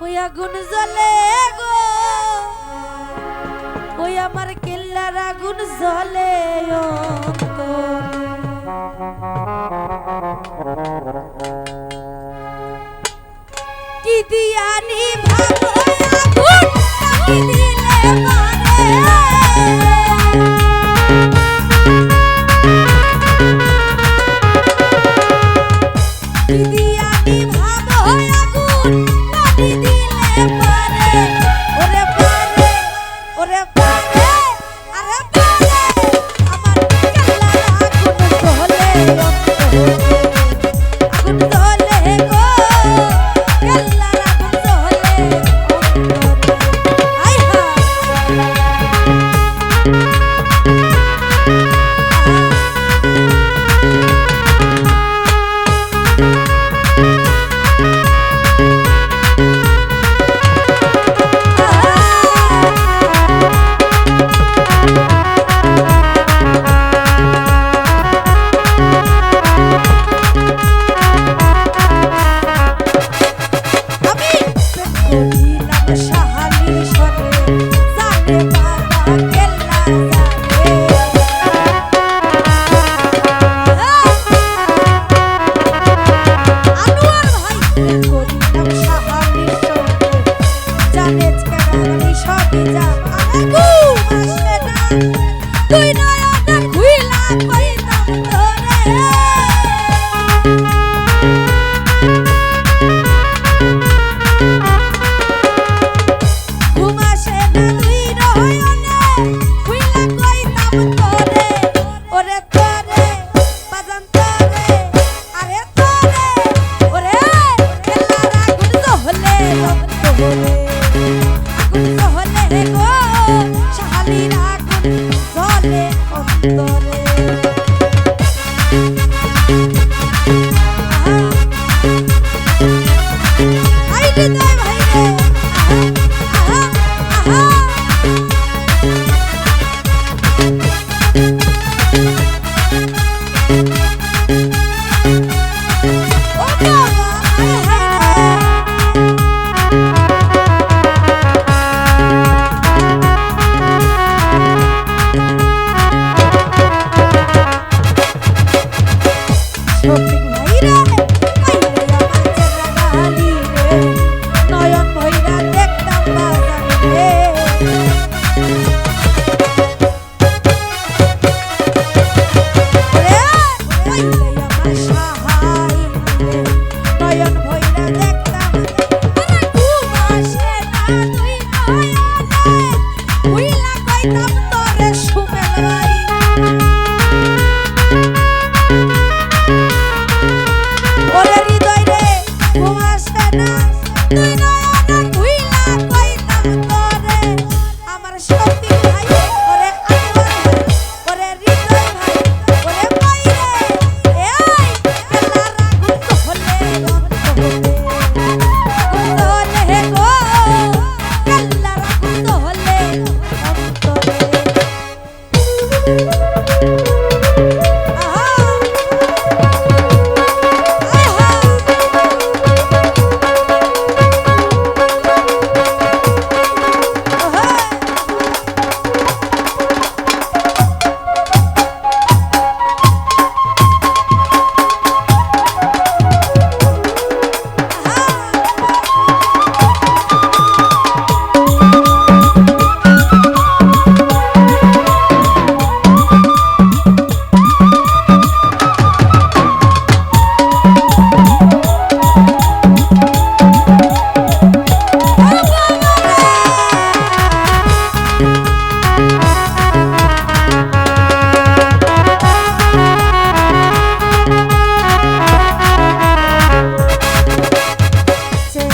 ওই আগুন জ্বলে গো। ওই আমার কেল্লার আগুন জ্বলে কি দিয়ানি ভালো eres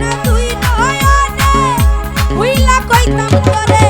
না তুই নয়নে ভুইলা কইতাম তোরে।